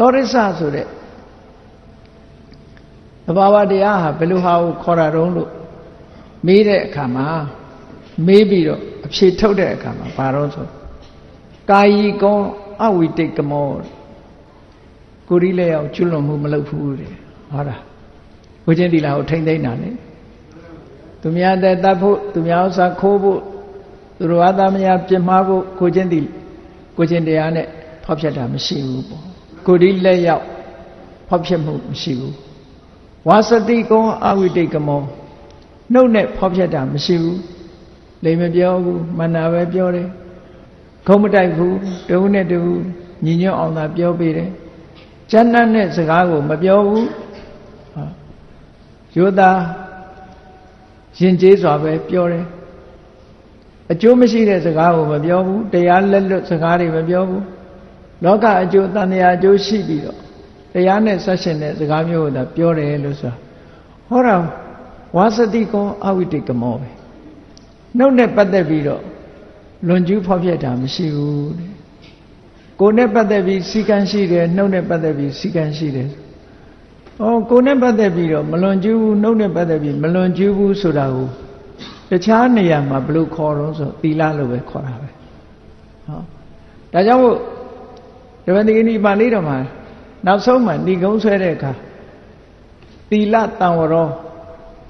သောရိစ္ဆဆိုတဲ့သဘာဝတရားဟာဘယ်လိုဟာကိုခေါ်တာတုံးလို့မေးတဲ့အခါမှာမေးပြီးတော့အဖြေထုတ်တဲ့အခါမှာဘာတော့ဆိုကာယီကောအဝိတိတ်ကမောကိုရီလည်းအောင်ကျွလွန်မှုမလုပ်ဘူးတဲ့ဟောတာဘုချင်းတီလာကိုထိမ့်သိမ့်တာလေသူများတဲ့တတ်ဖို့သူများဥစ္စာခိုးဖို့သူတော်ဘာသာမယာပြစ်မှားဖို့ကိုချင်းတီကိုချင်းတရားနဲ့ဖောက်ဖြတ်တာမရှိဘူးပေါ့ ကိုရီလက်ရောက်ဖောက်ဖြတ်မှုမရှိဘူးဝါစတိကောအဝိတိတ်ကမောနှုတ်နဲ့ဖောက်ဖြတ်တာမရှိဘူးလိမ်မပြောဘူးမန္နာပဲပြောတယ်ခုံးမတိုက်ဘူးတဝုနဲ့တဝုညီညွတ်အောင်သာပြောပေးတယ်ကျမ်းနဲ့နဲ့စကားကိုမပြောဘူးယောသားရင်ကျေးစွာပဲပြောတယ်အကျိုးမရှိတဲ့စကားကိုမပြောဘူးတရားလက်လွတ်စကားတွေမပြောဘူး လောကအကျိုးတန်တရားအကျိုးရှိပြီးတော့တရားနဲ့ဆက်ရှင်တဲ့စကားမျိုးကိုသာပြောတယ်လို့ဆိုတာဟောတာဝါစတိကောအဝိတိကမောပဲနှုတ်နဲ့ပတ်သက်ပြီးတော့လွန်ကျူးဖောက်ဖျက်တာမရှိဘူးတဲ့ကိုယ်နဲ့ပတ်သက်ပြီးစီကံရှိတယ်နှုတ်နဲ့ပတ်သက်ပြီးစီကံရှိတယ်ဩကိုယ်နဲ့ပတ်သက်ပြီးတော့မလွန်ကျူးဘူးနှုတ်နဲ့ပတ်သက်ပြီးမလွန်ကျူးဘူးဆိုတာကိုတခြားနေရာမှာဘယ်လိုခေါ်တော့ဆိုသီလလို့ပဲခေါ်တာပဲဟောဒါကြောင့်မို့ ဓမ္မတိကနိပါဠိတော်မှာနောက်ဆုံးမှာဏိကုံးဆွဲတဲ့အခါသီလတံဝရော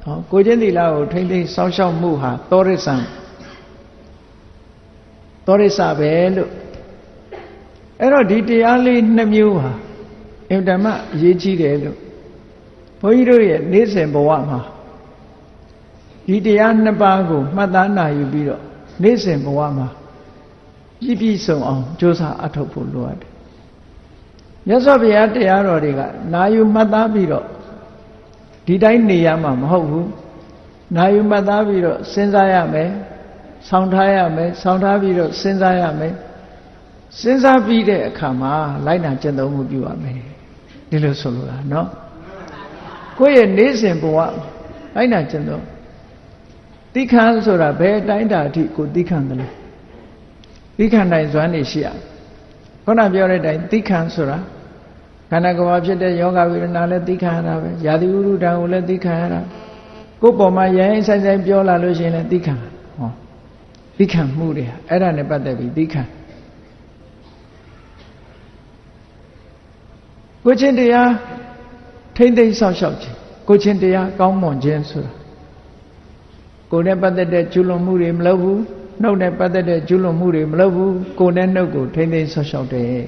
ဟောကိုချင်းသီလကိုထိမ့်သိမ်းစောင့်ရှောက်မှုဟာသောရိစ္ဆံသောရိစ္ဆပဲလို့အဲ့တော့ဒီတရားလေးနှစ်မျိုးဟာအင်တမအရေးကြီးတယ်လို့ဘုန်းကြီးတို့ရဲ့နေ့စဉ်ဘဝမှာဒီတရားနှစ်ပါးကိုမှတ်သားနိုင်ယူပြီးတော့နေ့စဉ်ဘဝမှာပြည့်ပြည့်စုံအောင်ကြိုးစားအထောက်ဖို့လိုအပ်တယ် မြတ်စွာဘုရားတရားတော်တွေကနာယူမှတ်သားပြီးတော့ဒီတိုင်းနေရမှာမဟုတ်ဘူးနာယူမှတ်သားပြီးတော့စဉ်းစားရမယ်ဆောင်းထားရမယ်ဆောင်းထားပြီးတော့စဉ်းစားရမယ်စဉ်းစားပြီးတဲ့အခါမှာလိုက်နာကျင့်သုံးမှုပြုရမယ်ဒီလိုဆိုလိုတာเนาะကိုယ့်ရဲ့နေ့စဉ်ဘဝလိုက်နာကျင့်သုံးတိခန်းဆိုတာဘယ်အတိုင်းတာအထိကိုတိခန်းတယ်လဲတိခန်းနိုင်စွမ်းနေရှိရ ခုနပြောတဲ့အတိုင်းတိခန်းဆိုတာခန္ဓာကိုယ်မှာဖြစ်တဲ့ယောဂဝိရဏလည်းသိခံရတာပဲယာတိဥရုဒံကိုလည်းသိခံရတာကိုယ်ပေါ်မှာရိုင်းဆိုင်ဆိုင်ပြောလာလို့ရှိရင်လည်းသိခံဟောသိခံမှုတွေအဲ့ဒါနဲ့ပတ်သက်ပြီးသိခံကိုချင်းတရားထိမ့်သိမ့်ဆောက်ရှောက်ခြင်းကိုချင်းတရားကောင်းမွန်ခြင်းဆိုတာကိုယ်နဲ့ပတ်သက်တဲ့ကျွလွန်မှုတွေမလုပ်ဘူး နှုတ်နဲ့ပတ်သက်တဲ့ကျွလွန်မှုတွေမလုပ်ဘူးကိုယ်နဲ့နှုတ်ကိုထိမ့်သိမ့်ဆောက်ရှောက်တယ်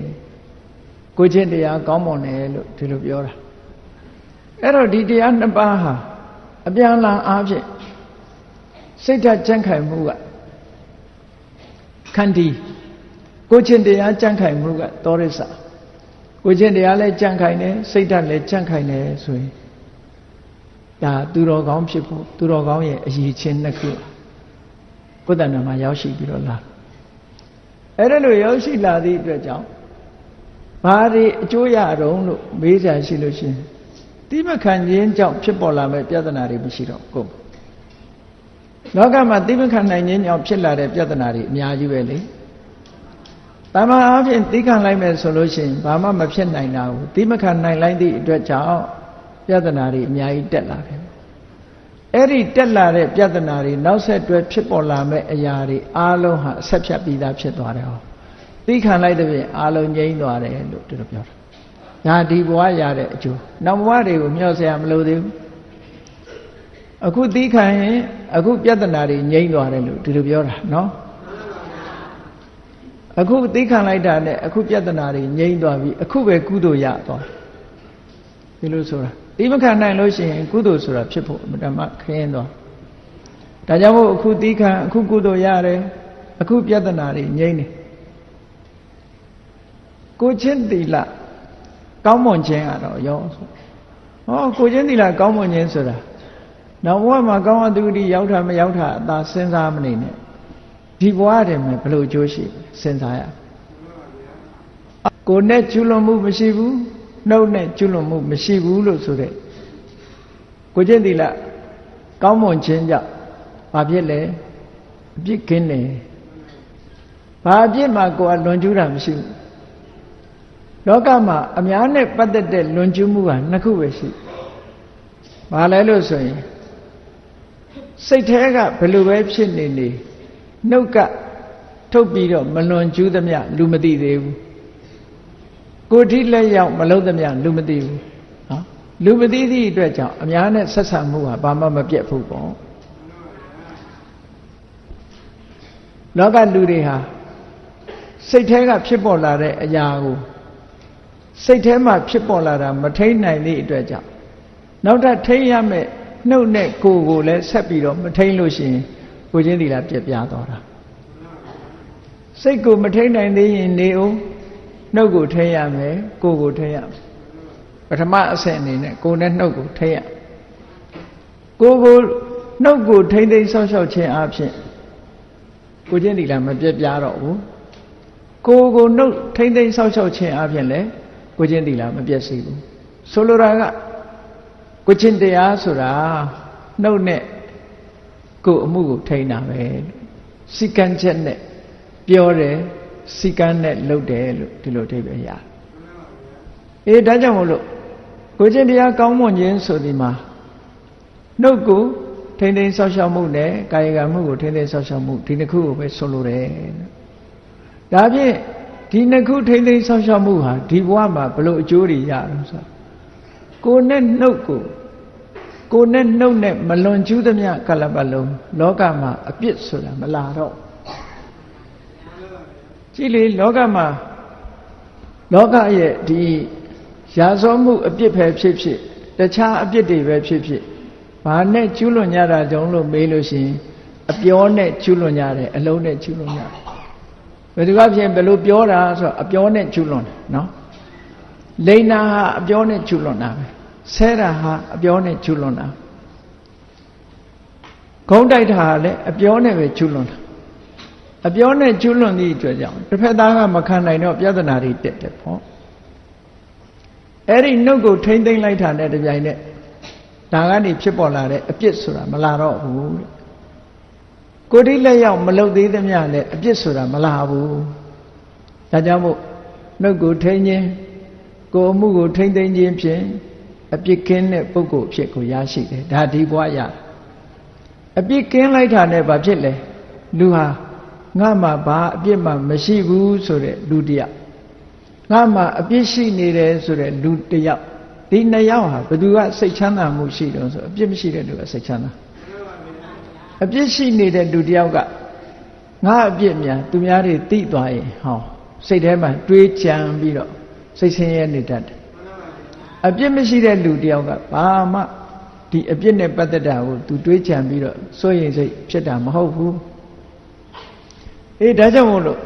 ကိုချင်းတရားကောင်းမွန်တယ်လို့ဒီလိုပြောတာအဲ့တော့ဒီတရားနှစ်ပါးဟာအပြန်အလှန်အားဖြင့်စိတ်ဓာတ်ကြံ့ခိုင်မှုကခန္တီကိုချင်းတရားကြံ့ခိုင်မှုကသောရိစ္ဆာကိုချင်းတရားလည်းကြံ့ခိုင်တယ်စိတ်ဓာတ်လည်းကြံ့ခိုင်တယ်ဆိုရင်ဒါသူတော်ကောင်းဖြစ်ဖို့သူတော်ကောင်းရဲ့အရေးချင်းနှစ်ခု ကိုယ်တဏ္ဍာမှာရောက်ရှိပြီးတော့လာအဲ့ဒါလိုရောက်ရှိလာသည့်အတွက်ကြောင့်ဘာတွေအကျိုးရတော့လို့မေးကြရှိလို့ရှိရင်တိမခံခြင်းကြောင့်ဖြစ်ပေါ်လာမဲ့ပြဿနာတွေမရှိတော့ကိုလောကမှာတိမခံနိုင်ခြင်းကြောင့်ဖြစ်လာတဲ့ပြဿနာတွေအများကြီးပဲလေတမန်အားဖြင့်တိခံလိုက်မယ်ဆိုလို့ရှိရင်ဘာမှမဖြစ်နိုင်တာဘူးတိမခံနိုင်လိုက်သည့်အတွက်ကြောင့်ပြဿနာတွေအများကြီးတက်လာတယ် အဲ့ဒီတက်လာတဲ့ပြဿနာတွေနောက်ဆက်တွဲဖြစ်ပေါ်လာမဲ့အရာတွေအားလုံးဟာအဆက်ဖြတ်ပြီးသားဖြစ်သွားတယ်ဟောသိခံလိုက်တဲ့ပြင်အာလုံးငြိမ့်သွားတယ်လို့သူတို့ပြောတာ။ဒါဒီဘဝရတဲ့အကျိုး။နောက်ဘဝတွေကိုမျှော်စရာမလိုသေးဘူး။အခုသိခံရင်အခုပြဿနာတွေငြိမ့်သွားတယ်လို့ဒီလိုပြောတာနော်။အခုသိခံလိုက်တာနဲ့အခုပြဿနာတွေငြိမ့်သွားပြီအခုပဲကုသိုလ်ရသွား။ဒီလိုဆိုတာ သိမခံနိုင်လို့ရှိရင်ကုသိုလ်ဆိုတာဖြစ်ဖို့အမှန်တမ်းခရင်သွား။ဒါကြောင့်မို့အခုသိခံအခုကုသိုလ်ရတယ်အခုပြဿနာတွေငြိမ့်နေ။ကိုချင်းသီလကောင်းမွန်ခြင်းကတော့ရောဆိုဟောကိုချင်းသီလကောင်းမွန်ခြင်းဆိုတာနောက်ဘဝမှာကောင်းအတုတိရောက်တာမရောက်တာအသာစဉ်းစားမနေနဲ့ဒီဘဝတည်းမှာဘလို့ကြိုးရှိစဉ်းစားရကိုနဲ့ကျွလွန်မှုမရှိဘူး နှုတ်နဲ့ကျွလွန်မှုမရှိဘူးလို့ဆိုတဲ့ကိုချင်းသီလကောင်းမွန်ခြင်းကြောင့်ဘာဖြစ်လဲအပြစ်ကင်းတယ်ဘာအပြစ်မှကိုယ်ကလွန်ကျူးတာမရှိဘူးလောကမှာအများနဲ့ပတ်သက်တဲ့လွန်ကျူးမှုဟာနှစ်ခုပဲရှိဘာလဲလို့ဆိုရင်စိတ်แท้ကဘယ်လိုပဲဖြစ်နေနေနှုတ်ကထုတ်ပြီးတော့မလွန်ကျူးသမျှလူမသိသေးဘူး ကိုထိလက်ရောက်မလုံးသမျှလူမသိဘူးနော်လူမသိသည့်အတွက်ကြောင့်အများနဲ့ဆက်ဆံမှုဟာဘာမှမပြတ်ဘူးပေါ့လောကလူတွေဟာစိတ်ထဲကဖြစ်ပေါ်လာတဲ့အရာကိုစိတ်ထဲမှာဖြစ်ပေါ်လာတာမထိန်နိုင်သည့်အတွက်ကြောင့်နောက်ထပ်ထိန်ရမယ့်နှုတ်နဲ့ကိုယ်ကိုလည်းဆက်ပြီးတော့မထိန်လို့ရှိရင်ကိုချင်းသီလာပြက်ပြားသွားတာစိတ်ကိုမထိန်နိုင်သေးရင်နေအောင် နှုတ်ကိုထိန်ရမယ်ကိုယ်ကိုထိန်ရမယ်ပထမအဆင့်အနေနဲ့ကိုယ်နဲ့နှုတ်ကိုထိန်ရကိုယ်ကိုနှုတ်ကိုထိန်သိမ်းဆောက်ရှောက်ခြင်းအပြင်ကိုချင်းသီလာမပြက်ပြားတော့ဘူးကိုယ်ကိုနှုတ်ထိန်သိမ်းဆောက်ရှောက်ခြင်းအပြင်လည်းကိုချင်းသီလာမပြက်စီဘူးဆိုလိုတာကကိုချင်းတရားဆိုတာနှုတ်နဲ့ကိုယ်အမှုကိုထိန်းတာပဲစီကံချက်နဲ့ပြောတယ် စီကံနဲ့လုပ်တယ်လို့ဒီလိုအဓိပ္ပာယ်ရတယ်အေးဒါကြောင့်မို့လို့ကိုချင်းတရားကောင်းမွန်ခြင်းဆိုဒီမှာနှုတ်ကိုထိန်းသိမ်းဆောက်ရှောက်မှုနဲ့ကာယကံမှုကိုထိန်းသိမ်းဆောက်ရှောက်မှုဒီနှစ်ခုကိုပဲဆိုလိုတယ်ဒါဖြင့်ဒီနှစ်ခုထိန်းသိမ်းဆောက်ရှောက်မှုဟာဒီဘဝမှာဘလို့အကျိုးတွေရအောင်ဆိုကိုယ်နဲ့နှုတ်ကိုကိုယ်နဲ့နှုတ်နဲ့မလွန်ကျူးသမျှကလပတ်လုံးလောကမှာအပြစ်ဆိုတာမလာတော့ ကြည့်လေလောကမှာလောကရဲ့ဒီရာဇောမှုအပြစ်ပဲဖြစ်ဖြစ်တခြားအပြစ်တွေပဲဖြစ်ဖြစ်ဘာနဲ့ကျူးလွန်ကြတာကြောင့်လို့မေးလို့ရှိရင်အပြောနဲ့ကျူးလွန်ကြတယ်အလုံးနဲ့ကျူးလွန်ကြတယ်ဘယ်သူကဖြစ်ဘယ်လိုပြောတာဆိုတော့အပြောနဲ့ကျူးလွန်တယ်နော်လိန်နာဟာအပြောနဲ့ကျူးလွန်တာပဲဆဲတာဟာအပြောနဲ့ကျူးလွန်တာဂုံးတိုက်တာဟာလည်းအပြောနဲ့ပဲကျူးလွန်တာ အပြောနဲ့ကျူးလွန်သည့်အတွက်ကြောင့်တစ်ဖက်သားကမခံနိုင်တော့ပြဿနာတွေတက်တယ်ပေါ့အဲ့ဒီနှုတ်ကိုထိမ့်သိမ့်လိုက်တာနဲ့တပြိုင်နက်ဒါကနေဖြစ်ပေါ်လာတဲ့အပြစ်ဆိုတာမလာတော့ဘူးတဲ့ကိုယ်တိလက်ရောက်မလုတ်သေးသမျှလည်းအပြစ်ဆိုတာမလာဘူးဒါကြောင့်မို့နှုတ်ကိုထိမ့်ခြင်းကိုယ်အမှုကိုထိမ့်သိမ့်ခြင်းဖြင့်အပြစ်ကင်းတဲ့ပုဂ္ဂိုလ်ဖြစ်ကိုရရှိတယ်ဒါဒီဘဝရအပြစ်ကင်းလိုက်တာနဲ့ဘာဖြစ်လဲလူဟာ ငါမှဘာအပြစ်မှမရှိဘူးဆိုတဲ့လူတယောက်ငါမှအပြစ်ရှိနေတယ်ဆိုတဲ့လူတယောက်ဒီနှစ်ယောက်ဟာဘယ်သူကစိတ်ချမ်းသာမှုရှိတော့ဆိုအပြစ်မရှိတဲ့လူကစိတ်ချမ်းသာအပြစ်ရှိနေတဲ့လူတယောက်ကငါအပြစ်များသူများတွေသိသွားရင်ဟောစိတ်ထဲမှာတွေးကြံပြီးတော့စိတ်ဆင်းရဲနေတတ်တယ်အပြစ်မရှိတဲ့လူတယောက်ကဘာမှဒီအပြစ်နဲ့ပတ်သက်တာကိုသူတွေးကြံပြီးတော့စိုးရိမ်စိတ်ဖြစ်တာမဟုတ်ဘူး အေးဒါကြောင့်မို့လို့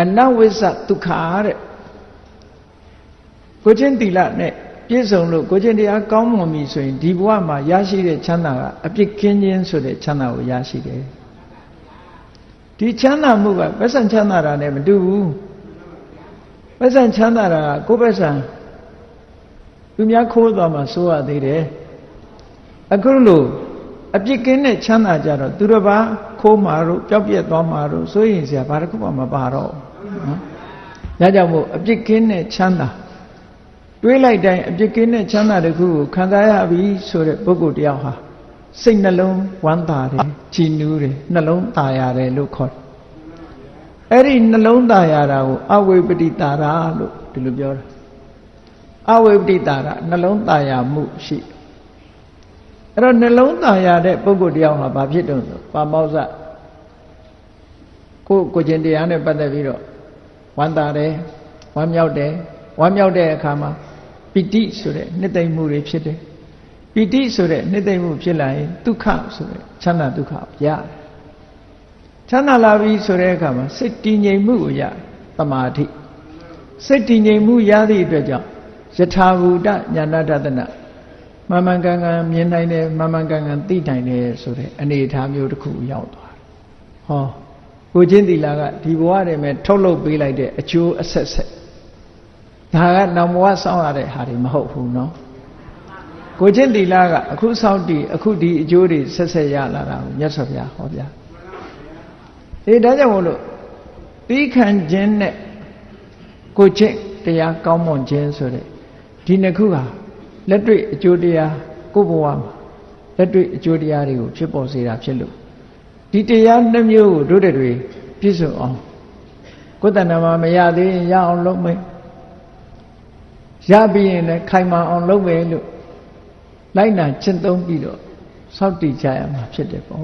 အနဝိစ္စဒုက္ခတဲ့ကိုချင်းတိလနဲ့ပြည့်စုံလို့ကိုချင်းတရားကောင်းမွန်ပြီဆိုရင်ဒီဘဝမှာရရှိတဲ့ချမ်းသာကအပြစ်ကင်းခြင်းဆိုတဲ့ချမ်းသာကိုရရှိတယ်ဒီချမ်းသာမှုကပက်ဆံချမ်းသာတာနဲ့မတူဘူးပက်ဆံချမ်းသာတာကကိုယ်ပက်ဆံသူများခိုးသွားမှစိုးရသေးတယ်အခုလို့ အပြစ်ကင်းတဲ့ချမ်းသာကြတော့သူတစ်ပါးခိုးမှာတို့ပျောက်ပြက်သွားမှာတို့စိုးရင်စရာဘာတစ်ခုမှမပါတော့နော်ဒါကြောင့်မို့အပြစ်ကင်းတဲ့ချမ်းသာတွေးလိုက်တိုင်းအပြစ်ကင်းတဲ့ချမ်းသာတစ်ခုကိုခံစားရပြီဆိုတဲ့ပုဂ္ဂိုလ်တယောက်ဟာစိတ်နှလုံးဝမ်းသာတယ်ကြည်နူးတယ်နှလုံးသာရတယ်လို့ခေါ်တယ်အဲ့ဒီနှလုံးသာရတာကိုအဝိပတိတာရလို့ဒီလိုပြောတာအဝိပတိတာရနှလုံးသာရမှုရှိ အဲ့တော့နှလုံးသာရတဲ့ပုဂ္ဂိုလ်တယောက်ဟာဘာဖြစ်တုံးဆိုပါမောဇကိုကိုကျင်တရားနဲ့ပတ်သက်ပြီးတော့ဝမ်းသာတယ်ဝမ်းမြောက်တယ်ဝမ်းမြောက်တဲ့အခါမှာပိဋိဆိုတဲ့နှစ်သိမ့်မှုတွေဖြစ်တယ်ပိဋိဆိုတဲ့နှစ်သိမ့်မှုဖြစ်လာရင်ဒုက္ခဆိုတဲ့ချမ်းသာဒုက္ခရတယ်ချမ်းသာလာပြီဆိုတဲ့အခါမှာစိတ်တည်ငြိမ်မှုကိုရသမာဓိစိတ်တည်ငြိမ်မှုရသည့်အတွက်ကြောင့်ယထာဘူတညာနာတဒနာ မှန်မှန်ကန်ကန်မြင်နိုင်တယ်မှန်မှန်ကန်ကန်သိနိုင်တယ်ဆိုတဲ့အနေအထားမျိုးတစ်ခုရောက်သွားတယ်။ဟောကိုချင်းသီလာကဒီဘဝတွေမှာထုတ်လုပ်ပေးလိုက်တဲ့အကျိုးအဆက်ဆက်ဒါကနောင်ဘဝစောင့်ရတဲ့ဟာတွေမဟုတ်ဘူးနော်။ကိုချင်းသီလာကအခုစောင့်တည်အခုဒီအကျိုးတွေဆက်ဆက်ရလာတာကိုမြတ်စွာဘုရားဟောပြ။အေးဒါကြောင့်မို့လို့သီးခံခြင်းနဲ့ကိုချင်းတရားကောင်းမွန်ခြင်းဆိုတဲ့ဒီနှစ်ခုဟာ လက်တွေ့အကျိုးတရားကိုယ့်ဘဝမှာလက်တွေ့အကျိုးတရားတွေကိုဖြစ်ပေါ်စေတာဖြစ်လို့ဒီတရားနှမျိုးကိုတို့တွေပြည့်စုံအောင်ကိုယ်တဏ္ဍာမှာမရသေးရင်ရအောင်လုပ်မယ်ရပြီးရင်လည်းခိုင်မာအောင်လုပ်မယ်လို့လိုက်နာကျင့်သုံးပြီးတော့စောင့်တည်ကြရမှာဖြစ်တယ်ပေါ့